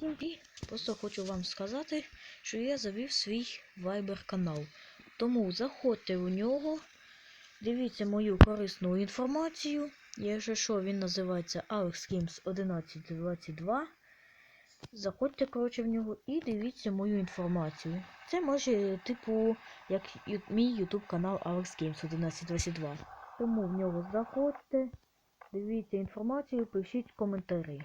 І просто хочу вам сказати, що я завів свій Viber канал. Тому заходьте у нього, дивіться мою корисну інформацію. Якщо що, він називається AlexGames 1122. Заходьте, коротше, в нього і дивіться мою інформацію. Це може, типу, як мій YouTube канал Alex Games 1122. Тому в нього заходьте, дивіться інформацію, пишіть коментарі.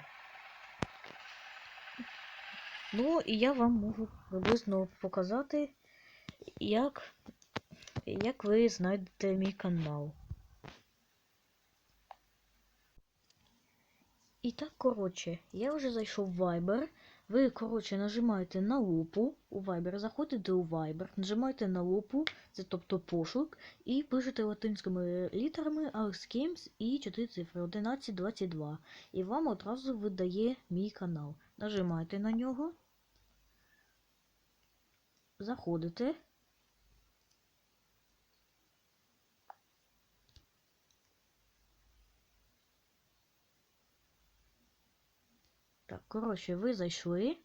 Ну, і я вам можу приблизно показати, як, як ви знайдете мій канал. І так, коротше, я вже зайшов в Viber. Ви, коротше, нажимаєте на лупу у Viber, заходите у Viber, нажимаєте на лупу, це тобто пошук, і пишете латинськими літерами Alex Games і 4 цифри 1122. І вам одразу видає мій канал. Нажимаєте на нього. Заходите. Так, коротше, ви зайшли.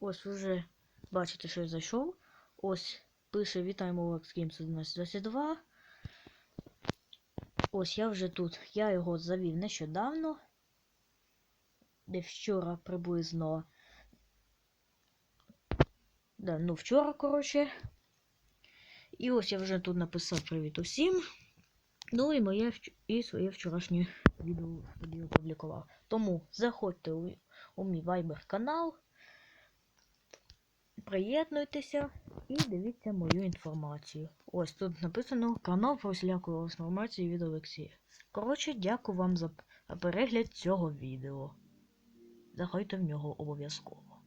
Ось вже бачите, що я зайшов. Ось пише Вітаємо Alex Games 1122. Ось я вже тут. Я його завів нещодавно. Де вчора приблизно. Да, ну вчора, коротше. І ось я вже тут написав привіт усім. Ну і моє і своє вчорашнє відео тоді опублікував. Тому заходьте у, у мій Viber канал, приєднуйтеся і дивіться мою інформацію. Ось тут написано канал про всіляку інформацію від Олексія. Коротше, дякую вам за перегляд цього відео. Заходьте в нього обов'язково.